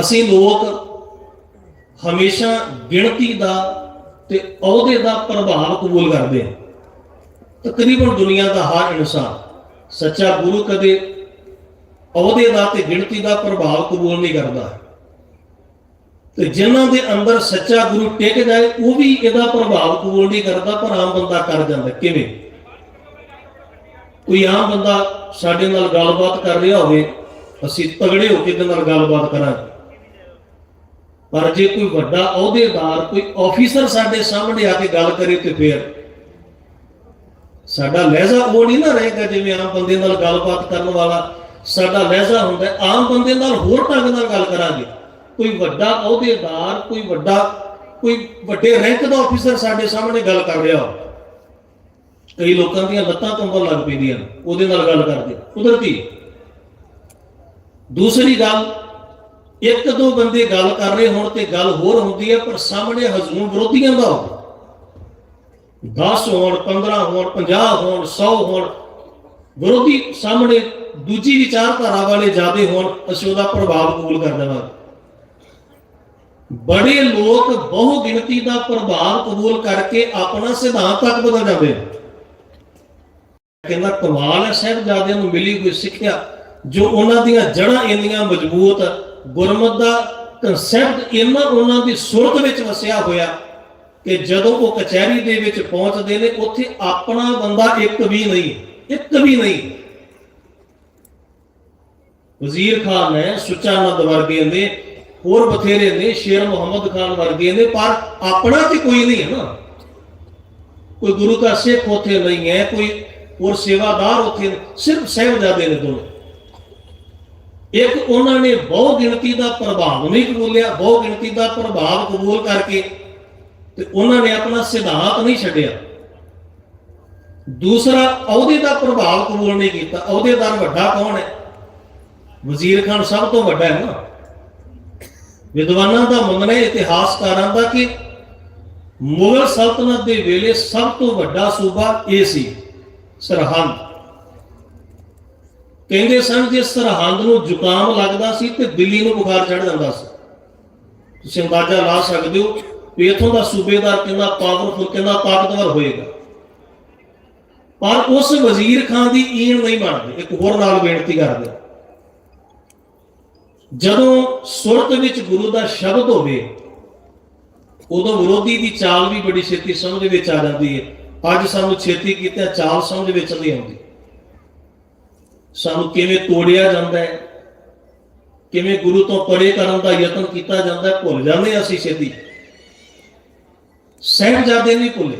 ਅਸੀਂ ਲੋਕ ਹਮੇਸ਼ਾ ਗਿਣਤੀ ਦਾ ਤੇ ਅਹੁਦੇ ਦਾ ਪ੍ਰਭਾਵ ਕਬੂਲ ਕਰਦੇ ਹਾਂ। ਤਕਰੀਬਨ ਦੁਨੀਆ ਦਾ ਹਰ ਇਨਸਾਨ ਸੱਚਾ ਗੁਰੂ ਕਦੇ ਅਹੁਦੇ ਦਾ ਤੇ ਗਿਣਤੀ ਦਾ ਪ੍ਰਭਾਵ ਕਬੂਲ ਨਹੀਂ ਕਰਦਾ। ਤੇ ਜਿਨ੍ਹਾਂ ਦੇ ਅੰਦਰ ਸੱਚਾ ਗੁਰੂ ਟਿਕ ਜਾਏ, ਉਹ ਵੀ ਇਹਦਾ ਪ੍ਰਭਾਵ ਕਬੂਲ ਨਹੀਂ ਕਰਦਾ, ਪਰ ਆਮ ਬੰਦਾ ਕਰ ਜਾਂਦਾ। ਕਿਵੇਂ? ਕੋਈ ਆਮ ਬੰਦਾ ਸਾਡੇ ਨਾਲ ਗੱਲਬਾਤ ਕਰ ਰਿਹਾ ਹੋਵੇ, ਅਸੀਂ ਤਗੜੇ ਹੋ ਕੇ ਇਹਦੇ ਨਾਲ ਗੱਲਬਾਤ ਕਰਾਂਗੇ। ਪਰ ਜੇ ਕੋਈ ਵੱਡਾ ਅਹੁਦੇਦਾਰ, ਕੋਈ ਆਫੀਸਰ ਸਾਡੇ ਸਾਹਮਣੇ ਆ ਕੇ ਗੱਲ ਕਰੇ ਤੇ ਫਿਰ ਸਾਡਾ ਲਹਿਜ਼ਾ ਉਹ ਨਹੀਂ ਨਾ ਰਹੇਗਾ ਜਿਵੇਂ ਆਮ ਬੰਦੇ ਨਾਲ ਗੱਲਬਾਤ ਕਰਨ ਵਾਲਾ। ਸਾਡਾ ਲਹਿਜ਼ਾ ਹੁੰਦਾ ਆਮ ਬੰਦੇ ਨਾਲ ਹੋਰ ਢੰਗ ਨਾਲ ਗੱਲ ਕਰਾਂਗੇ। ਕੋਈ ਵੱਡਾ ਅਹੁਦੇਦਾਰ, ਕੋਈ ਵੱਡਾ, ਕੋਈ ਵੱਡੇ ਰੈਂਕ ਦਾ ਆਫੀਸਰ ਸਾਡੇ ਸਾਹਮਣੇ ਗੱਲ ਕਰ ਰਿਹਾ ਹੋ ਕਈ ਲੋਕਾਂ ਦੀਆਂ ਲੱਤਾਂ ਕੰਬਣ ਲੱਗ ਪੈਂਦੀਆਂ ਨੇ, ਉਹਦੇ ਨਾਲ ਗੱਲ ਕਰਦੇ। ਕੁਦਰਤੀ। ਦੂਸਰੀ ਗੱਲ ਇੱਕ ਦੋ ਬੰਦੇ ਗੱਲ ਕਰ ਰਹੇ ਹੋਣ ਤੇ ਗੱਲ ਹੋਰ ਹੁੰਦੀ ਹੈ, ਪਰ ਸਾਹਮਣੇ ਹਜ਼ੂਮ ਵਿਰੋਧੀਆਂ ਦਾ ਹੋਵੇ 10 ਹੋਣ 15 ਹੋਣ 50 ਹੋਣ 100 ਹੋਣ, ਵਿਰੋਧੀ ਸਾਹਮਣੇ ਦੂਜੀ ਵਿਚਾਰਧਾਰਾ ਵਾਲੇ ਜ਼ਿਆਦੇ ਹੋਣ, ਅਸੀਂ ਉਹਦਾ ਪ੍ਰਭਾਵ ਕਬੂਲ ਕਰ ਦੇਵਾਂਗੇ ਬੜੇ ਲੋਕ ਬਹੁ ਗਿਣਤੀ ਦਾ ਪ੍ਰਭਾਵ ਕਬੂਲ ਕਰਕੇ ਆਪਣਾ ਸਿਧਾਂਤ ਤੱਕ ਬਦਲ ਜਾਂਦੇ ਨੇ। ਕਹਿੰਦਾ ਕਮਾਲ ਹੈ, ਸਾਹਿਬਜ਼ਾਦਿਆਂ ਨੂੰ ਮਿਲੀ ਹੋਈ ਸਿੱਖਿਆ, ਜੋ ਉਹਨਾਂ ਦੀਆਂ ਜੜ੍ਹਾਂ ਇੰਨੀਆਂ ਮਜ਼ਬੂਤ ਗੁਰਮਤ ਦਾ ਕਨਸੈਪਟ ਇਹਨਾਂ ਉਹਨਾਂ ਦੀ ਸੁਰਤ ਵਿੱਚ ਵਸਿਆ ਹੋਇਆ ਕਿ ਜਦੋਂ ਉਹ ਕਚਹਿਰੀ ਦੇ ਵਿੱਚ ਪਹੁੰਚਦੇ ਨੇ, ਉੱਥੇ ਆਪਣਾ ਬੰਦਾ ਇੱਕ ਵੀ ਨਹੀਂ, ਇੱਕ ਵੀ ਨਹੀਂ। ਵਜ਼ੀਰ ਖਾਨ ਨੇ, ਸੁੱਚਾ ਨੰਦ ਵਰਗੇ ਨੇ, ਹੋਰ ਬਥੇਰੇ ਨੇ, ਸ਼ੇਰ ਮੁਹੰਮਦ ਖਾਨ ਵਰਗੇ ਨੇ, ਪਰ ਆਪਣਾ ਤੇ ਕੋਈ ਨਹੀਂ ਹੈ ਨਾ। ਕੋਈ ਗੁਰੂ ਦਾ ਸਿੱਖ ਉੱਥੇ ਨਹੀਂ ਹੈ, ਕੋਈ ਹੋਰ ਸੇਵਾਦਾਰ ਉੱਥੇ ਸਿਰਫ ਸਹਿਬਜ਼ਾਦੇ ਨੇ ਦੋਨੋਂ ਇੱਕ ਉਹਨਾਂ ਨੇ ਬਹੁ ਗਿਣਤੀ ਦਾ ਪ੍ਰਭਾਵ ਨਹੀਂ ਕਬੂਲਿਆ ਬਹੁ ਗਿਣਤੀ ਦਾ ਪ੍ਰਭਾਵ ਕਬੂਲ ਕਰਕੇ ਤੇ ਉਹਨਾਂ ਨੇ ਆਪਣਾ ਸਿਧਾਂਤ ਨਹੀਂ ਛੱਡਿਆ। ਦੂਸਰਾ, ਅਹੁਦੇ ਦਾ ਪ੍ਰਭਾਵ ਕਬੂਲ ਨਹੀਂ ਕੀਤਾ। ਅਹੁਦੇਦਾਰ ਵੱਡਾ ਕੌਣ ਹੈ? ਵਜ਼ੀਰ ਖਾਨ ਸਭ ਤੋਂ ਵੱਡਾ ਹੈ ਨਾ। ਵਿਦਵਾਨਾਂ ਦਾ ਮੰਨਣਾ ਹੈ, ਇਤਿਹਾਸਕਾਰਾਂ ਦਾ ਕਿ ਮੁਗਲ ਸਲਤਨਤ ਦੇ ਵੇਲੇ ਸਭ ਤੋਂ ਵੱਡਾ ਸੂਬਾ ਇਹ ਸੀ, ਸਰਹੰਦ। ਕਹਿੰਦੇ ਸਨ ਜੇ ਸਰਹੰਦ ਨੂੰ ਜ਼ੁਕਾਮ ਲੱਗਦਾ ਸੀ ਤੇ ਦਿੱਲੀ ਨੂੰ ਬੁਖਾਰ ਚੜ ਜਾਂਦਾ ਸੀ। ਤੁਸੀਂ ਅੰਦਾਜ਼ਾ ਲਾ ਸਕਦੇ ਹੋ ਵੀ ਇਥੋਂ ਦਾ ਸੂਬੇਦਾਰ ਕਿੰਨਾ ਪਾਵਰਫੁਲ ਕਿੰਨਾ ਤਾਕਤਵਰ ਹੋਏਗਾ। ਪਰ ਉਸ ਵਜ਼ੀਰ ਖਾਨ ਦੀ ਈਣ ਨਹੀਂ ਬਣਦੀ। ਇੱਕ ਹੋਰ ਨਾਲ ਬੇਨਤੀ ਕਰਦੇ ਜਦੋਂ ਸੁਰਤ ਵਿੱਚ ਗੁਰੂ ਦਾ ਸ਼ਬਦ ਹੋਵੇ, ਉਦੋਂ ਵਿਰੋਧੀ ਦੀ ਚਾਲ ਵੀ ਬੜੀ ਛੇਤੀ ਸਮਝ ਵਿੱਚ ਆ ਜਾਂਦੀ ਹੈ। ਅੱਜ ਸਾਨੂੰ ਛੇਤੀ ਕੀਤਾ ਚਾਲ ਸਮਝ ਵਿੱਚ ਨਹੀਂ ਆਉਂਦੀ। ਸਾਨੂੰ ਕਿਵੇਂ ਤੋੜਿਆ ਜਾਂਦਾ ਹੈ? ਕਿਵੇਂ ਗੁਰੂ ਤੋਂ ਪਰੇ ਕਰਨ ਦਾ ਯਤਨ ਕੀਤਾ ਜਾਂਦਾ ਹੈ? ਭੁੱਲ ਜਾਂਦੇ ਹਾਂ ਅਸੀਂ ਛੇਤੀ ਸਹਿਬਜ਼ਾਦੇ ਨਹੀਂ ਭੁੱਲੇ।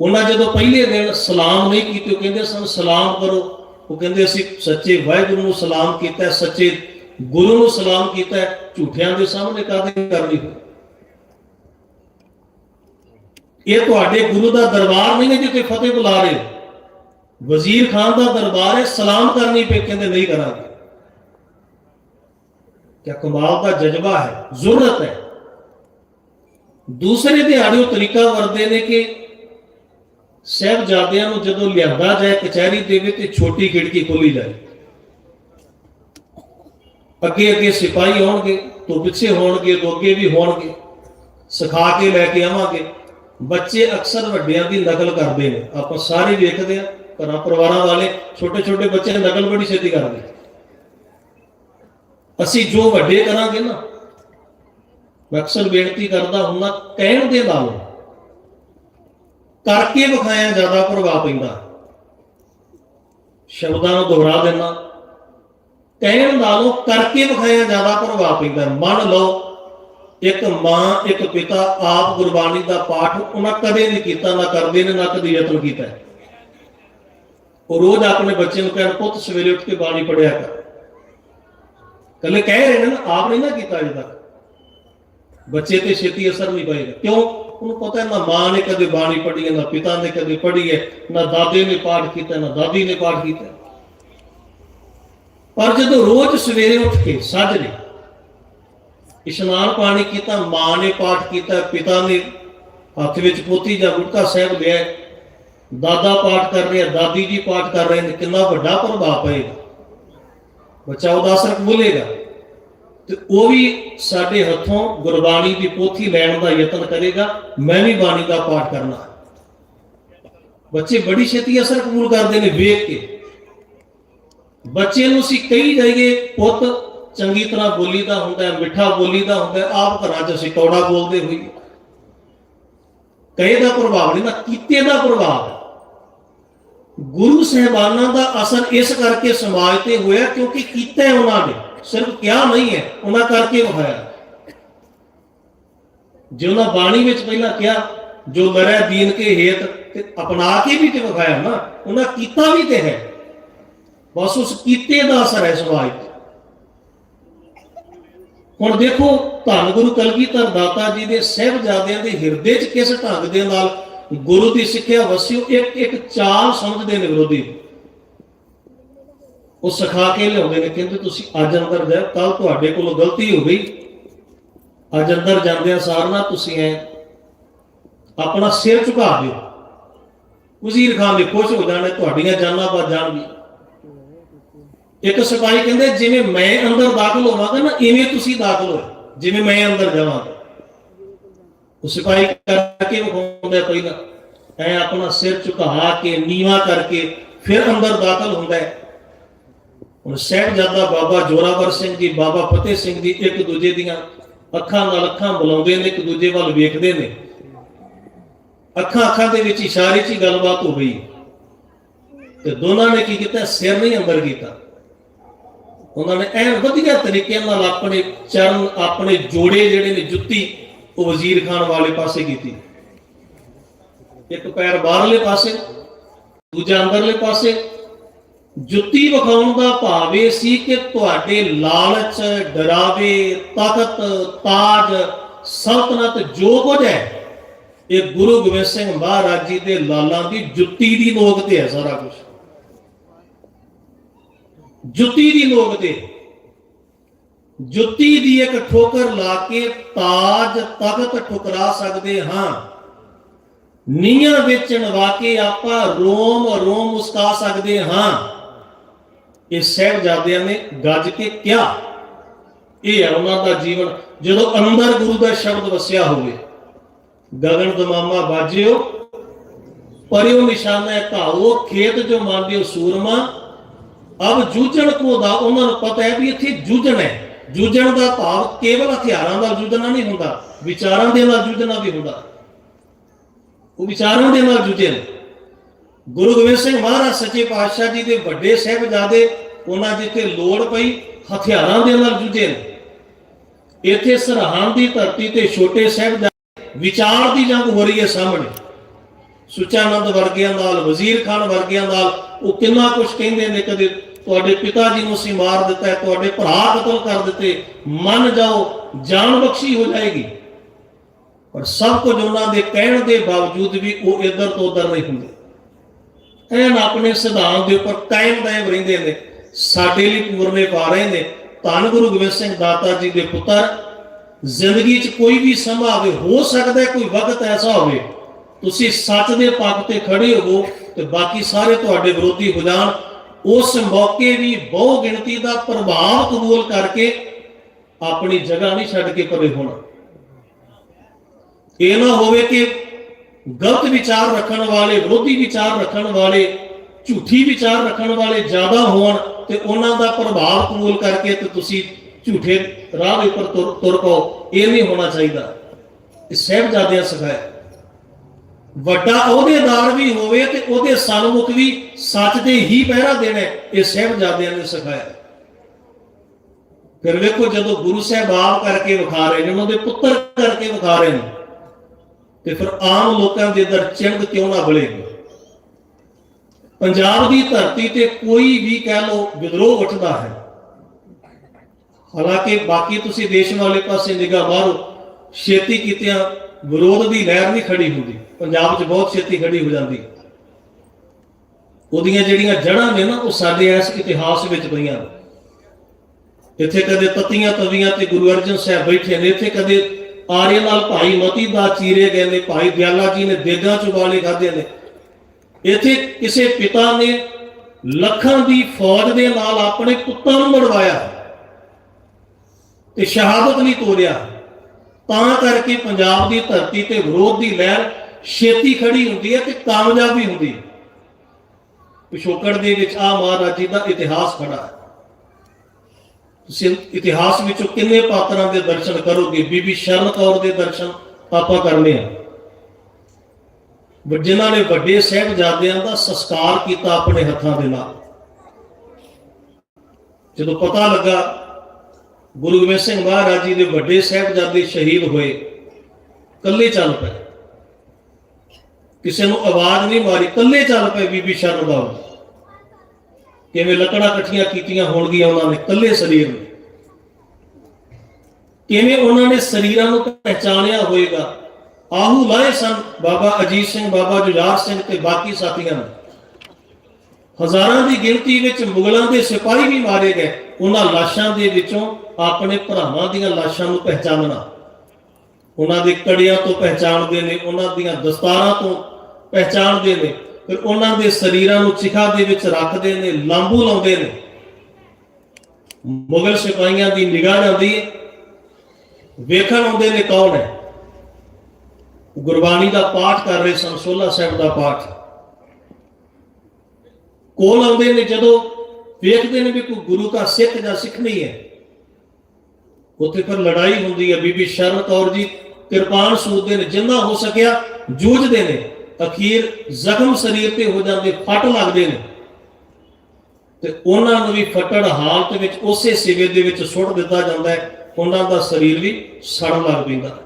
ਉਹਨਾਂ ਜਦੋਂ ਪਹਿਲੇ ਦਿਨ ਸਲਾਮ ਨਹੀਂ ਕੀਤੇ, ਉਹ ਕਹਿੰਦੇ ਸਾਨੂੰ ਸਲਾਮ ਕਰੋ। ਉਹ ਕਹਿੰਦੇ ਅਸੀਂ ਸੱਚੇ ਵਾਹਿਗੁਰੂ ਨੂੰ ਸਲਾਮ ਕੀਤਾ ਸੱਚੇ ਗੁਰੂ ਨੂੰ ਸਲਾਮ ਕੀਤਾ ਝੂਠਿਆਂ ਦੇ ਸਾਹਮਣੇ ਕਾਹਦੇ ਕਰਨੀ ਇਹ ਤੁਹਾਡੇ ਗੁਰੂ ਦਾ ਦਰਬਾਰ ਨਹੀਂ ਹੈ ਜਿੱਥੇ ਫਤਿਹ ਬੁਲਾ ਰਹੇ ਹੋ। ਵਜ਼ੀਰ ਖਾਨ ਦਾ ਦਰਬਾਰ ਹੈ, ਸਲਾਮ ਕਰਨੀ ਪਏ ਕਹਿੰਦੇ ਨਹੀਂ ਕਰਾਂਗੇ। ਕਿਆ ਕਮਾਲ ਦਾ ਜਜ਼ਬਾ ਹੈ ਜ਼ਰੂਰਤ ਹੈ। ਦੂਸਰੇ ਦਿਹਾੜੇ ਉਹ ਤਰੀਕਾ ਵਰਦੇ ਨੇ ਕਿ ਸਹਿਬਜ਼ਾਦਿਆਂ ਨੂੰ ਜਦੋਂ ਲਿਆਂਦਾ ਜਾਏ, ਕਚਹਿਰੀ ਦੇ ਵਿੱਚ ਤੇ ਛੋਟੀ ਖਿੜਕੀ ਖੋਲੀ ਜਾਏ। ਅੱਗੇ ਅੱਗੇ ਸਿਪਾਹੀ ਹੋਣਗੇ ਤੋਂ ਪਿੱਛੇ ਹੋਣਗੇ, ਤੋਂ ਅੱਗੇ ਵੀ ਹੋਣਗੇ, ਸਿਖਾ ਕੇ ਲੈ ਕੇ ਆਵਾਂਗੇ। ਬੱਚੇ ਅਕਸਰ ਵੱਡਿਆਂ ਦੀ ਨਕਲ ਕਰਦੇ ਨੇ, ਆਪਾਂ ਸਾਰੇ ਵੇਖਦੇ ਆ ਘਰਾਂ ਪਰਿਵਾਰਾਂ ਵਾਲੇ ਛੋਟੇ ਛੋਟੇ ਬੱਚੇ ਨਕਲ ਬੜੀ ਛੇਤੀ ਕਰਦੇ। ਅਸੀਂ ਜੋ ਵੱਡੇ ਕਰਾਂਗੇ ਨਾ, ਮੈਂ ਅਕਸਰ ਬੇਨਤੀ ਕਰਦਾ ਹੁੰਦਾ, ਕਹਿਣ ਦੇ ਨਾਲੋਂ ਕਰਕੇ ਵਿਖਾਇਆ ਜ਼ਿਆਦਾ ਪ੍ਰਭਾਵ ਪੈਂਦਾ। ਸ਼ਬਦਾਂ ਨੂੰ ਦੁਹਰਾ ਦੇਣਾ ਕਹਿਣ ਨਾਲੋਂ ਕਰਕੇ ਵਿਖਾਇਆ ਜ਼ਿਆਦਾ ਪ੍ਰਭਾਵ ਪੈਂਦਾ। ਮੰਨ ਲਓ, ਇੱਕ ਮਾਂ, ਇੱਕ ਪਿਤਾ ਆਪ ਗੁਰਬਾਣੀ ਦਾ ਪਾਠ ਉਹਨਾਂ ਕਦੇ ਨਹੀਂ ਕੀਤਾ, ਨਾ ਕਰਦੇ ਨੇ, ਨਾ ਕਦੇ ਯਤਨ ਕੀਤਾ। ਉਹ ਰੋਜ਼ ਆਪਣੇ ਬੱਚੇ ਨੂੰ ਕਹਿਣ, ਪੁੱਤ, ਸਵੇਰੇ ਉੱਠ ਕੇ ਬਾਣੀ ਪੜਿਆ ਕਰ। ਕੱਲੇ ਕਹਿ ਰਹੇ ਨੇ ਨਾ, ਆਪ ਨਹੀਂ ਨਾ ਕੀਤਾ ਅਜੇ ਤੱਕ ਬੱਚੇ ਤੇ ਛੇਤੀ ਅਸਰ ਨਹੀਂ ਪਏਗਾ ਕਿਉਂ? ਉਹਨੂੰ ਪਤਾ ਨਾ, ਮਾਂ ਨੇ ਕਦੇ ਬਾਣੀ ਪੜ੍ਹੀ ਹੈ, ਨਾ ਪਿਤਾ ਨੇ ਕਦੇ ਪੜ੍ਹੀ ਹੈ, ਨਾ ਦਾਦੇ ਨੇ ਪਾਠ ਕੀਤਾ, ਨਾ ਦਾਦੀ ਨੇ ਪਾਠ ਕੀਤਾ। ਪਰ ਜਦੋਂ ਰੋਜ਼ ਸਵੇਰੇ ਉੱਠ ਕੇ ਸਾਜਰੇ ਇਸ਼ਨਾਨ ਪਾਣੀ ਕੀਤਾ, ਮਾਂ ਨੇ ਪਾਠ ਕੀਤਾ, ਪਿਤਾ ਨੇ ਹੱਥ ਵਿੱਚ ਪੋਤੀ ਜਾਂ ਗੁਟਕਾ ਸਾਹਿਬ ਲਿਆ ਦਾਦਾ ਪਾਠ ਕਰ ਰਿਹਾ ਦਾਦੀ ਜੀ ਪਾਠ ਕਰ ਰਹੇ ਨੇ, ਕਿੰਨਾ ਵੱਡਾ ਪ੍ਰਭਾਵ ਪਏਗਾ। ਬੱਚਾ ਉਹਦਾ ਅਸਰ ਕਬੂਲੇਗਾ ਤੇ ਉਹ ਵੀ ਸਾਡੇ ਹੱਥੋਂ ਗੁਰਬਾਣੀ ਦੀ ਪੋਥੀ ਲੈਣ ਦਾ ਯਤਨ ਕਰੇਗਾ, ਮੈਂ ਵੀ ਬਾਣੀ ਦਾ ਪਾਠ ਕਰਨਾ। ਬੱਚੇ ਬੜੀ ਛੇਤੀ ਅਸਰ ਕਬੂਲ ਕਰਦੇ ਨੇ ਵੇਖ ਕੇ। ਬੱਚੇ ਨੂੰ ਅਸੀਂ ਕਹੀ ਜਾਈਏ, ਪੁੱਤ ਚੰਗੀ ਤਰ੍ਹਾਂ ਬੋਲੀ ਦਾ ਹੁੰਦਾ ਮਿੱਠਾ ਬੋਲੀ ਦਾ ਹੁੰਦਾ ਆਪ ਘਰਾਂ 'ਚ ਅਸੀਂ ਕੌੜਾ ਬੋਲਦੇ ਹੋਈਏ। ਕਹੇ ਦਾ ਪ੍ਰਭਾਵ ਨਹੀਂ, ਨਾ ਕੀਤੇ ਦਾ ਪ੍ਰਭਾਵ ਹੈ। ਗੁਰੂ ਸਹਿਬਾਨਾਂ ਦਾ ਅਸਰ ਇਸ ਕਰਕੇ ਸਮਾਜ ਤੇ ਹੋਇਆ ਕਿਉਂਕਿ ਕੀਤਾ ਹੈ ਉਹਨਾਂ ਨੇ। ਸਿਰਫ ਕਿਹਾ ਨਹੀਂ ਹੈ, ਉਹਨਾਂ ਕਰਕੇ ਵਿਖਾਇਆ। ਜੇ ਉਹਨਾਂ ਬਾਣੀ ਵਿੱਚ ਪਹਿਲਾਂ ਕਿਹਾ, ਜੋ ਲੜੈ ਦੀਨ ਕੇ ਹੇਤ, ਤੇ ਅਪਣਾ ਕੇ ਵੀ ਤੇ ਵਿਖਾਇਆ ਨਾ, ਉਹਨਾਂ ਕੀਤਾ ਵੀ ਤੇ ਹੈ। ਬਸ ਉਸ ਕੀਤੇ ਦਾ ਅਸਰ ਹੈ ਸਮਾਜ ਤੇ। ਹੁਣ ਦੇਖੋ, ਧੰਨ ਗੁਰੂ ਕਲਗੀਧਰ ਦਾਤਾ ਜੀ ਦੇ ਸਹਿਬਜ਼ਾਦਿਆਂ ਦੇ ਹਿਰਦੇ 'ਚ ਕਿਸ ਢੰਗ ਦੇ ਨਾਲ ਗੁਰੂ ਦੀ ਸਿੱਖਿਆ ਵਸਿਓ ਇੱਕ ਇੱਕ ਚਾਲ ਸਮਝਦੇ ਨੇ ਵਿਰੋਧੀ। ਉਹ ਸਿਖਾ ਕੇ ਲਿਆਉਂਦੇ ਨੇ, ਕਹਿੰਦੇ ਤੁਸੀਂ ਅੱਜ ਅੰਦਰ ਜਾਓ ਕੱਲ ਤੁਹਾਡੇ ਕੋਲੋਂ ਗਲਤੀ ਹੋ ਗਈ। ਅੱਜ ਅੰਦਰ ਜਾਂਦਿਆਂ ਸਾਰ ਨਾ ਤੁਸੀਂ ਐ ਆਪਣਾ ਸਿਰ ਝੁਕਾ ਦਿਓ। ਵਜ਼ੀਰ ਖਾਨ ਨੇ ਖੁਸ਼ ਹੋ ਜਾਣਾ, ਤੁਹਾਡੀਆਂ ਜਾਨਾਂ ਬਚ ਜਾਣਗੀਆਂ। ਇੱਕ ਸਿਪਾਹੀ ਕਹਿੰਦੇ, ਜਿਵੇਂ ਮੈਂ ਅੰਦਰ ਦਾਖਲ ਹੋਵਾਂਗਾ ਨਾ, ਇਵੇਂ ਤੁਸੀਂ ਦਾਖਲ ਹੋ ਜਿਵੇਂ ਮੈਂ ਅੰਦਰ ਜਾਵਾਂਗਾ। ਉਹ ਸਿਪਾਹੀ ਕਰਕੇ ਵਿਖਾਉਂਦਾ ਪਹਿਲਾਂ ਐ ਆਪਣਾ ਸਿਰ ਝੁਕਾ ਕੇ, ਨੀਵਾ ਕਰਕੇ ਫਿਰ ਅੰਦਰ ਦਾਖਲ ਹੁੰਦਾ ਹੈ। ਹੁਣ ਸਾਹਿਬਜ਼ਾਦਾ ਬਾਬਾ ਜੋਰਾਵਰ ਸਿੰਘ ਜੀ, ਬਾਬਾ ਫਤਿਹ ਸਿੰਘ ਜੀ ਇੱਕ ਦੂਜੇ ਦੀਆਂ ਅੱਖਾਂ ਨਾਲ ਅੱਖਾਂ ਬੁਲਾਉਂਦੇ ਨੇ, ਇੱਕ ਦੂਜੇ ਵੱਲ ਵੇਖਦੇ ਨੇ। ਅੱਖਾਂ ਅੱਖਾਂ ਦੇ ਵਿੱਚ ਇਸ਼ਾਰੇ 'ਚ ਹੀ ਗੱਲਬਾਤ ਹੋ ਗਈ। ਤੇ ਦੋਨਾਂ ਨੇ ਕੀ ਕੀਤਾ? ਸਿਰ ਨਹੀਂ ਅੰਦਰ ਕੀਤਾ। ਉਹਨਾਂ ਨੇ ਐਨ ਵਧੀਆ ਤਰੀਕੇ ਨਾਲ ਆਪਣੇ ਚਰਨ, ਆਪਣੇ ਜੋੜੇ ਜਿਹੜੇ ਨੇ ਜੁੱਤੀ ਉਹ ਵਜ਼ੀਰ ਖਾਨ ਵਾਲੇ ਪਾਸੇ ਕੀਤੀ। ਇੱਕ ਪੈਰ ਬਾਹਰਲੇ ਪਾਸੇ, ਦੂਜਾ ਅੰਦਰਲੇ ਪਾਸੇ। ਜੁੱਤੀ ਵਿਖਾਉਣ ਦਾ ਭਾਵ ਇਹ ਸੀ ਕਿ ਤੁਹਾਡੇ ਲਾਲਚ, ਡਰਾਵੇ, ਤਾਕਤ, ਤਾਜ, ਸਲਤਨਤ ਜੋ ਕੁਝ ਹੈ, ਇਹ ਗੁਰੂ ਗੋਬਿੰਦ ਸਿੰਘ ਮਹਾਰਾਜ ਜੀ ਦੇ ਲਾਲਾਂ ਦੀ ਜੁੱਤੀ ਦੀ ਨੋਕ ਤੇ ਹੈ ਸਾਰਾ ਕੁਝ। ਜੁੱਤੀ ਦੀ ਨੋਕ ਤੇ। ਜੁੱਤੀ ਦੀ ਇੱਕ ਠੋਕਰ ਲਾ ਕੇ ਤਾਜ ਤਖਤ ਠੁਕਰਾ ਸਕਦੇ ਹਾਂ। ਨੀਆਂ ਵਿੱਚ ਨਵਾ ਕੇ ਆਪਾਂ ਰੋਮ ਰੋਮ ਉਸਕਾ ਸਕਦੇ ਹਾਂ। ਇਹ ਸਹਿਬਜ਼ਾਦਿਆਂ ਨੇ ਗੱਜ ਕੇ ਕਿਹਾ। ਇਹ ਹੈ ਉਹਨਾਂ ਦਾ ਜੀਵਨ, ਜਦੋਂ ਅੰਦਰ ਗੁਰੂ ਦਾ ਸ਼ਬਦ ਵਸਿਆ ਹੋਵੇ। ਗਗਨ ਦਮਾਮਾ ਬਾਜਿਓ ਪਰਿਓ ਨਿਸ਼ਾਨਾ ਘਾਓ, ਖੇਤ ਜੋ ਮੰਨਦੇ ਸੂਰਮਾ। ਅਬ ਜੂਝਣ ਕੋ ਦਾ ਉਹਨਾਂ ਨੂੰ ਪਤਾ ਹੈ ਵੀ ਇੱਥੇ ਜੂਝਣ ਹੈ। ਜੂਝਣ ਦਾ ਭਾਵ ਕੇਵਲ ਹਥਿਆਰਾਂ ਨਾਲ ਜੂਝਣਾ ਨਹੀਂ ਹੁੰਦਾ, ਵਿਚਾਰਾਂ ਦੇ ਨਾਲ ਜੂਝਣਾ ਵੀ ਹੁੰਦਾ। ਉਹ ਵਿਚਾਰਾਂ ਦੇ ਨਾਲ ਜੂਝੇ ਨੇ। ਗੁਰੂ ਗੋਬਿੰਦ ਸਿੰਘ ਮਹਾਰਾਜ ਸੱਚੇ ਪਾਤਸ਼ਾਹ ਜੀ ਦੇ ਵੱਡੇ ਸਹਿਬਜ਼ਾਦੇ, ਉਹਨਾਂ ਜਿੱਥੇ ਲੋੜ ਪਈ, ਹਥਿਆਰਾਂ ਦੇ ਨਾਲ ਜੂਝੇ ਨੇ। ਇੱਥੇ ਸਰਹੰਦ ਦੀ ਧਰਤੀ ਤੇ ਛੋਟੇ ਸਹਿਬਜ਼ਾਦੇ ਵਿਚਾਰ ਦੀ ਜੰਗ ਹੋ ਰਹੀ ਹੈ ਸਾਹਮਣੇ। ਸੁਚਾਨੰਦ ਵਰਗਿਆਂ ਨਾਲ, ਵਜ਼ੀਰ ਖਾਨ ਵਰਗਿਆਂ ਨਾਲ ਉਹ ਕਿੰਨਾ ਕੁਝ ਕਹਿੰਦੇ ਨੇ ਕਦੇ ਤੁਹਾਡੇ ਪਿਤਾ ਜੀ ਨੂੰ ਅਸੀਂ ਮਾਰ ਦਿੱਤਾ ਹੈ ਤੁਹਾਡੇ ਭਰਾ ਕਤਲ ਕਰ ਦਿੱਤੇ, ਮੰਨ ਜਾਓ, ਜਾਨ ਬਖਸ਼ੀ ਹੋ ਜਾਏਗੀ। ਪਰ ਸਭ ਕੁਝ ਉਹਨਾਂ ਦੇ ਕਹਿਣ ਦੇ ਬਾਵਜੂਦ ਵੀ ਉਹ ਇੱਧਰ ਤੋਂ ਉੱਧਰ ਨਹੀਂ ਹੁੰਦੇ। ਐਨ ਆਪਣੇ ਸਿਧਾਂਤ ਦੇ ਉੱਪਰ ਕਾਇਮ ਕਾਇਮ ਰਹਿੰਦੇ ਨੇ, ਸਾਡੇ ਲਈ ਪੂਰਨੇ ਪਾ ਰਹੇ ਨੇ। ਧੰਨ ਗੁਰੂ ਗੋਬਿੰਦ ਸਿੰਘ ਦਾਤਾ ਜੀ ਦੇ ਪੁੱਤਰ, ਜ਼ਿੰਦਗੀ 'ਚ ਕੋਈ ਵੀ ਸਮਾਂ ਆਵੇ, ਹੋ ਸਕਦਾ ਕੋਈ ਵਕਤ ਐਸਾ ਹੋਵੇ, ਤੁਸੀਂ ਸੱਚ ਦੇ ਪੱਖ ਤੇ ਖੜੇ ਹੋ ਤੇ ਬਾਕੀ ਸਾਰੇ ਤੁਹਾਡੇ ਵਿਰੋਧੀ ਹੋ ਜਾਣ। ਉਸ ਮੌਕੇ ਵੀ ਬਹੁ ਗਿਣਤੀ ਦਾ ਪ੍ਰਭਾਵ ਕਬੂਲ ਕਰਕੇ ਆਪਣੀ ਜਗ੍ਹਾ ਨਹੀਂ ਛੱਡ ਕੇ ਪਰੇ ਹੋਣਾ। ਇਹ ਨਾ ਹੋਵੇ ਕਿ ਗਲਤ ਵਿਚਾਰ ਰੱਖਣ ਵਾਲੇ, ਵਿਰੋਧੀ ਵਿਚਾਰ ਰੱਖਣ ਵਾਲੇ, ਝੂਠੀ ਵਿਚਾਰ ਰੱਖਣ ਵਾਲੇ ਜ਼ਿਆਦਾ ਹੋਣ ਤੇ ਉਹਨਾਂ ਦਾ ਪ੍ਰਭਾਵ ਕਬੂਲ ਕਰਕੇ ਤੇ ਤੁਸੀਂ ਝੂਠੇ ਰਾਹ ਦੇ ਉੱਪਰ ਤੁਰ ਤੁਰ ਪਾਓ। ਇਹ ਨਹੀਂ ਹੋਣਾ ਚਾਹੀਦਾ। ਇਹ ਸਹਿਬਜ਼ਾਦਿਆਂ ਸਿਖਾਇਆ। ਵੱਡਾ ਅਹੁਦੇਦਾਰ ਵੀ ਹੋਵੇ ਤੇ ਉਹਦੇ ਸਨਮੁਖ ਵੀ ਸੱਚ ਦੇ ਹੀ ਪਹਿਰਾ ਦੇਣਾ ਇਹ ਸਹਿਬਜ਼ਾਦਿਆਂ ਨੇ ਸਿਖਾਇਆ। ਫਿਰ ਵੇਖੋ ਜਦੋਂ ਗੁਰੂ ਸਾਹਿਬ ਆਪ ਕਰਕੇ ਵਿਖਾ ਰਹੇ ਨੇ, ਉਹਨਾਂ ਦੇ ਪੁੱਤਰ ਕਰਕੇ ਵਿਖਾ ਰਹੇ ਨੇ, ਤੇ ਫਿਰ ਆਮ ਲੋਕਾਂ ਦੇ ਅੰਦਰ ਚਿੰਗ ਕਿਉਂ ਨਾ ਬਲੇਗੀ ਪੰਜਾਬ ਦੀ ਧਰਤੀ ਤੇ ਕੋਈ ਵੀ ਕਹਿ ਲੋ ਵਿਦਰੋਹ ਉੱਠਦਾ ਹੈ। ਹਾਲਾਂਕਿ ਬਾਕੀ ਤੁਸੀਂ ਦੇਸ਼ ਵਾਲੇ ਪਾਸੇ ਨਿਗਾਹ ਮਾਰੋ, ਛੇਤੀ ਕੀਤਿਆਂ ਵਿਰੋਧ ਦੀ ਲਹਿਰ ਨਹੀਂ ਖੜੀ ਹੁੰਦੀ। ਪੰਜਾਬ 'ਚ ਬਹੁਤ ਛੇਤੀ ਖੜੀ ਹੋ ਜਾਂਦੀ। ਉਹਦੀਆਂ ਜਿਹੜੀਆਂ ਜੜ੍ਹਾਂ ਨੇ ਨਾ, ਉਹ ਸਾਡੇ ਇਸ ਇਤਿਹਾਸ ਵਿੱਚ ਪਈਆਂ। ਇੱਥੇ ਕਦੇ ਤਤੀਆਂ ਤਵੀਆਂ ਤੇ ਗੁਰੂ ਅਰਜਨ ਸਾਹਿਬ ਬੈਠੇ ਨੇ, ਇੱਥੇ ਕਦੇ ਆਰੇ ਨਾਲ ਭਾਈ ਮਤੀ ਦਾ ਚੀਰੇ ਗਏ ਨੇ, ਭਾਈ ਦਿਆਲਾ ਜੀ ਨੇ ਦੇਗਾਂ ਚੁਬਾਲੇ ਖਾਦੇ ਨੇ। ਇੱਥੇ ਕਿਸੇ ਪਿਤਾ ਨੇ ਲੱਖਾਂ ਦੀ ਫੌਜ ਦੇ ਨਾਲ ਆਪਣੇ ਪੁੱਤਾਂ ਨੂੰ ਮੜਵਾਇਆ ਤੇ ਸ਼ਹਾਦਤ ਲਈ ਤੋਰਿਆ ਤਾਂ ਕਰਕੇ ਪੰਜਾਬ ਦੀ ਧਰਤੀ ਤੇ ਵਿਰੋਧ ਦੀ ਲਹਿਰ ਛੇਤੀ ਖੜੀ ਹੁੰਦੀ ਹੈ ਤੇ ਕਾਮਯਾਬੀ ਹੁੰਦੀ ਹੈ। ਪਿਛੋਕੜ ਦੇ ਵਿੱਚ ਆ ਮਹਾਰਾਜ ਜੀ ਦਾ ਇਤਿਹਾਸ ਖੜਾ ਹੈ। ਤੁਸੀਂ ਇਤਿਹਾਸ ਵਿੱਚੋਂ ਕਿੰਨੇ ਪਾਤਰਾਂ ਦੇ ਦਰਸ਼ਨ ਕਰੋਗੇ? ਬੀਬੀ ਸ਼ਰਨ ਕੌਰ ਦੇ ਦਰਸ਼ਨ ਆਪਾਂ ਕਰਨੇ ਆ। ਵ- ਜਿਨ੍ਹਾਂ ਨੇ ਵੱਡੇ ਸਾਹਿਬਜ਼ਾਦਿਆਂ ਦਾ ਸੰਸਕਾਰ ਕੀਤਾ ਆਪਣੇ ਹੱਥਾਂ ਦੇ ਨਾਲ, ਜਦੋਂ ਪਤਾ ਲੱਗਾ ਗੁਰੂ ਗੋਬਿੰਦ ਸਿੰਘ ਮਹਾਰਾਜ ਜੀ ਦੇ ਵੱਡੇ ਸਾਹਿਬਜ਼ਾਦੇ ਸ਼ਹੀਦ ਹੋਏ ਕੱਲੇ ਚੱਲ ਪਏ। ਕਿਸੇ ਨੂੰ ਆਵਾਜ਼ ਨਹੀਂ ਮਾਰੀ ਕੱਲੇ ਚੱਲ ਪਏ ਬੀਬੀ ਸ਼ਰਨ ਕੌਰ ਕਿਵੇਂ ਲੱਕੜਾਂ ਇਕੱਠੀਆਂ ਕੀਤੀਆਂ ਹੋਣਗੀਆਂ ਉਹਨਾਂ ਨੇ ਕੱਲੇ ਸਰੀਰ ਨੂੰ। ਕਿਵੇਂ ਉਹਨਾਂ ਨੇ ਸਰੀਰਾਂ ਨੂੰ ਪਹਿਚਾਣਿਆ ਹੋਵੇਗਾ ਆਹੂ ਲਾਏ ਸਨ ਬਾਬਾ ਅਜੀਤ ਸਿੰਘ, ਬਾਬਾ ਜੁਝਾਰ ਸਿੰਘ ਤੇ ਬਾਕੀ ਸਾਥੀਆਂ ਨੇ। ਹਜ਼ਾਰਾਂ ਦੀ ਗਿਣਤੀ ਵਿੱਚ ਮੁਗਲਾਂ ਦੇ ਸਿਪਾਹੀ ਵੀ ਮਾਰੇ ਗਏ। ਉਹਨਾਂ ਲਾਸ਼ਾਂ ਦੇ ਵਿੱਚੋਂ ਆਪਣੇ ਭਰਾਵਾਂ ਦੀਆਂ ਲਾਸ਼ਾਂ ਨੂੰ ਪਹਿਚਾਨਣਾ। ਉਹਨਾਂ ਦੇ ਕੜਿਆਂ ਤੋਂ ਪਹਿਚਾਣਦੇ ਨੇ, ਉਹਨਾਂ ਦੀਆਂ ਦਸਤਾਰਾਂ ਤੋਂ ਪਹਿਚਾਣਦੇ ਨੇ, ਫਿਰ ਉਹਨਾਂ ਦੇ ਸਰੀਰਾਂ ਨੂੰ ਚਿਖਾ ਦੇ ਵਿੱਚ ਰੱਖਦੇ ਨੇ ਲਾਂਬੂ ਲਾਉਂਦੇ ਨੇ। ਮੁਗਲ ਸਿਪਾਹੀਆਂ ਦੀ ਨਿਗਾਹ ਜਾਂਦੀ ਹੈ। ਵੇਖਣ ਆਉਂਦੇ ਨੇ ਕੌਣ ਹੈ। ਗੁਰਬਾਣੀ ਦਾ ਪਾਠ ਕਰ ਰਹੇ ਸਨ, ਸੋਲਾ ਸਾਹਿਬ ਦਾ ਪਾਠ। ਕੋਲ ਆਉਂਦੇ ਨੇ ਜਦੋਂ, ਵੇਖਦੇ ਨੇ ਵੀ ਕੋਈ ਗੁਰੂ ਦਾ ਸਿੱਖ ਜਾਂ ਸਿੱਖ ਨਹੀਂ ਹੈ। ਉੱਥੇ ਫਿਰ ਲੜਾਈ ਹੁੰਦੀ ਹੈ ਬੀਬੀ ਸ਼ਰਨ ਕੌਰ ਜੀ, ਕਿਰਪਾਨ ਸੂਦਦੇ ਨੇ, ਜਿੰਨਾ ਹੋ ਸਕਿਆ ਜੂਝਦੇ ਨੇ, ਅਖੀਰ ਜ਼ਖਮ ਸਰੀਰ ਤੇ ਹੋ ਜਾਂਦੇ, ਫੱਟ ਲੱਗਦੇ ਨੇ। ਤੇ ਉਹਨਾਂ ਨੂੰ ਵੀ ਫਟੜ ਹਾਲਤ ਵਿੱਚ, ਉਸੇ ਸਿਵੇ ਦੇ ਵਿੱਚ ਸੁੱਟ ਦਿੱਤਾ ਜਾਂਦਾ ਹੈ, ਉਹਨਾਂ ਦਾ ਸਰੀਰ ਵੀ ਸੜਨ ਲੱਗ ਪੈਂਦਾ।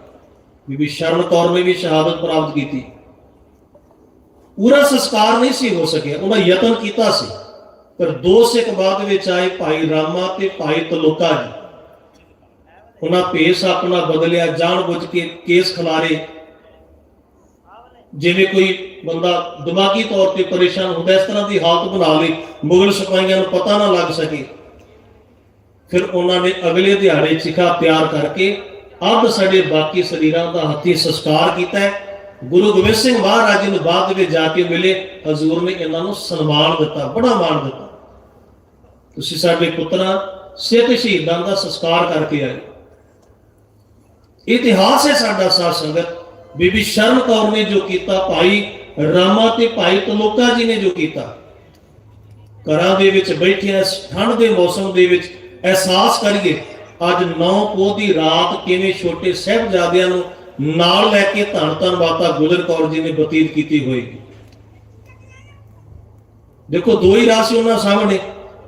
ਬੀਬੀ ਸ਼ਰਨ ਕੌਰ ਨੇ ਵੀ ਸ਼ਹਾਦਤ ਪ੍ਰਾਪਤ ਕੀਤੀ। ਪੂਰਾ ਸੰਸਕਾਰ ਨਹੀਂ ਸੀ ਹੋ ਸਕਿਆ ਉਹਨਾਂ ਯਤਨ ਕੀਤਾ ਸੀ। ਪਰ ਦੋ ਸਿੱਖ ਬਾਅਦ ਵਿੱਚ ਆਏ ਭਾਈ ਰਾਮਾ ਤੇ ਭਾਈ ਤਲੋਕਾ ਜੀ। ਉਹਨਾਂ ਪੇਸ ਆਪਣਾ ਬਦਲਿਆ ਜਾਣ ਬੁੱਝ ਕੇ ਕੇਸ ਖਿਲਾਰੇ। ਜਿਵੇਂ ਕੋਈ ਬੰਦਾ ਦਿਮਾਗੀ ਤੌਰ ਤੇ ਪਰੇਸ਼ਾਨ ਹੁੰਦਾ, ਇਸ ਤਰ੍ਹਾਂ ਦੀ ਹਾਲਤ ਬਣਾ ਲਈ ਮੁਗਲ ਸਿਪਾਹੀਆਂ ਨੂੰ ਪਤਾ ਨਾ ਲੱਗ ਸਕੇ। ਫਿਰ ਉਹਨਾਂ ਨੇ ਅਗਲੇ ਦਿਹਾੜੇ ਚਿਖਾ ਤਿਆਰ ਕਰਕੇ ਅੱਧ ਸਾਡੇ ਬਾਕੀ ਸਰੀਰਾਂ ਦਾ ਹੱਥੀ ਸੰਸਕਾਰ ਕੀਤਾ ਗੁਰੂ ਗੋਬਿੰਦ ਸਿੰਘ ਮਹਾਰਾਜ ਜੀ ਨੂੰ ਬਾਅਦ ਦੇ ਵਿੱਚ ਜਾ ਕੇ ਮਿਲੇ, ਹਜ਼ੂਰ ਨੇ ਇਹਨਾਂ ਨੂੰ ਸਨਮਾਨ ਦਿੱਤਾ, ਬੜਾ ਮਾਣ ਦਿੱਤਾ। ਤੁਸੀਂ ਸਾਡੇ ਪੁੱਤਰਾਂ, ਸਿੱਖ ਸ਼ਹੀਦਾਂ ਦਾ ਸੰਸਕਾਰ ਕਰਕੇ ਆਏ। ਇਤਿਹਾਸ ਹੈ ਸਾਡਾ ਸਾਧ ਸੰਗਤ। ਬੀਬੀ ਸ਼ਰਨ ਕੌਰ ਨੇ ਜੋ ਕੀਤਾ, ਭਾਈ ਰਾਮਾ ਤੇ ਭਾਈ ਤਲੋਕਾ ਜੀ ਨੇ ਜੋ ਕੀਤਾ। ਘਰਾਂ ਦੇ ਵਿੱਚ ਬੈਠਿਆਂ ਠੰਡ ਦੇ ਮੌਸਮ ਦੇ ਵਿੱਚ ਅਹਿਸਾਸ ਕਰੀਏ, ਅੱਜ 9 ਪੋਹ ਦੀ ਰਾਤ ਕਿਵੇਂ ਛੋਟੇ ਸਾਹਿਬਜ਼ਾਦਿਆਂ ਨੂੰ ਨਾਲ ਲੈ ਕੇ ਧੰਨ ਧੰਨ ਮਾਤਾ ਗੁਜਰ ਕੌਰ ਜੀ ਨੇ ਬਤੀਤ ਕੀਤੀ ਹੋਏਗੀ। ਦੇਖੋ, ਦੋ ਹੀ ਰਾਹ ਸੀ ਉਹਨਾਂ ਸਾਹਮਣੇ।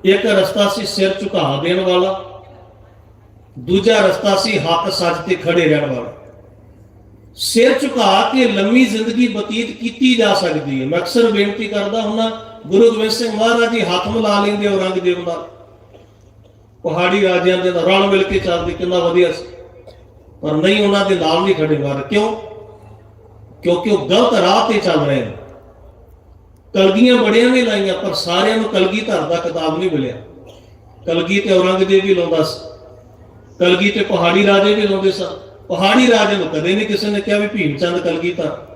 ਇੱਕ ਰਸਤਾ ਸੀ ਸਿਰ ਝੁਕਾ ਦੇਣ ਵਾਲਾ ਦੂਜਾ ਰਸਤਾ ਸੀ ਹੱਕ ਸੱਚ ਤੇ ਖੜੇ ਰਹਿਣ ਵਾਲਾ। ਸਿਰ ਝੁਕਾ ਕੇ ਲੰਮੀ ਜ਼ਿੰਦਗੀ ਬਤੀਤ ਕੀਤੀ ਜਾ ਸਕਦੀ ਹੈ। ਮੈਂ ਅਕਸਰ ਬੇਨਤੀ ਕਰਦਾ ਹੁੰਦਾ, ਗੁਰੂ ਗੋਬਿੰਦ ਸਿੰਘ ਮਹਾਰਾਜ ਜੀ ਹੱਥ ਮਿਲਾ ਲੈਂਦੇ ਔਰੰਗਜ਼ੇਬ ਨਾਲ। ਪਹਾੜੀ ਰਾਜਿਆਂ ਦੇ ਨਾਲ ਰਲ ਮਿਲ ਕੇ ਚੱਲਦੇ ਕਿੰਨਾ ਵਧੀਆ ਸੀ। ਪਰ ਨਹੀਂ, ਉਹਨਾਂ ਦੇ ਨਾਲ ਨਹੀਂ ਖੜੇ ਮਾਰ ਕਿਉਂ? ਕਿਉਂਕਿ ਉਹ ਗਲਤ ਰਾਹ ਤੇ ਚੱਲ ਰਹੇ ਨੇ। ਕਲਗੀਆਂ ਬੜਿਆਂ ਨੇ ਲਾਈਆਂ, ਪਰ ਸਾਰਿਆਂ ਨੂੰ ਕਲਗੀ ਧਰ ਦਾ ਕਿਤਾਬ ਨਹੀਂ ਮਿਲਿਆ। ਕਲਗੀ ਤੇ ਔਰੰਗਜ਼ੇਬ ਵੀ ਲਾਉਂਦਾ ਸੀ। ਕਲਗੀ ਤੇ ਪਹਾੜੀ ਰਾਜੇ ਵੀ ਲਾਉਂਦੇ ਸਨ। ਪਹਾੜੀ ਰਾਜੇ ਨੂੰ ਕਦੇ ਨਹੀਂ ਕਿਸੇ ਨੇ ਕਿਹਾ ਵੀ ਭੀਮ ਚੰਦ ਕਲਗੀ ਧਰ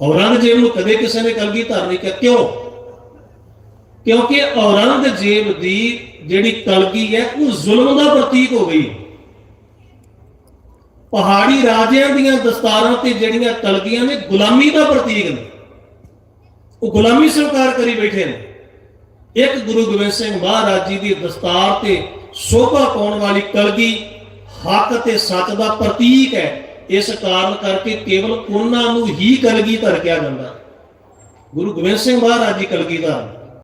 ਔਰੰਗਜ਼ੇਬ ਨੂੰ ਕਦੇ ਕਿਸੇ ਨੇ ਕਲਗੀ ਧਰ ਨਹੀਂ ਕਿਹਾ। ਕਿਉਂ? ਕਿਉਂਕਿ ਔਰੰਗਜ਼ੇਬ ਦੀ ਜਿਹੜੀ ਕਲਗੀ ਹੈ, ਉਹ ਜ਼ੁਲਮ ਦਾ ਪ੍ਰਤੀਕ ਹੋ ਗਈ। ਪਹਾੜੀ ਰਾਜਿਆਂ ਦੀਆਂ ਦਸਤਾਰਾਂ ਤੇ ਜਿਹੜੀਆਂ ਕਲਗੀਆਂ ਨੇ, ਗੁਲਾਮੀ ਦਾ ਪ੍ਰਤੀਕ ਨੇ। ਉਹ ਗੁਲਾਮੀ ਸਵੀਕਾਰ ਕਰੀ ਬੈਠੇ ਨੇ। ਇੱਕ ਗੁਰੂ ਗੋਬਿੰਦ ਸਿੰਘ ਮਹਾਰਾਜ ਜੀ ਦੀ ਦਸਤਾਰ ਤੇ ਸ਼ੋਭਾ ਪਾਉਣ ਵਾਲੀ ਕਲਗੀ ਹੱਕ ਤੇ ਸੱਚ ਦਾ ਪ੍ਰਤੀਕ ਹੈ। ਇਸ ਕਾਰਨ ਕਰਕੇ ਕੇਵਲ ਉਹਨਾਂ ਨੂੰ ਹੀ ਕਲਗੀ ਧਰ ਕਿਹਾ ਜਾਂਦਾ। ਗੁਰੂ ਗੋਬਿੰਦ ਸਿੰਘ ਮਹਾਰਾਜ ਜੀ ਕਲਗੀਧਰ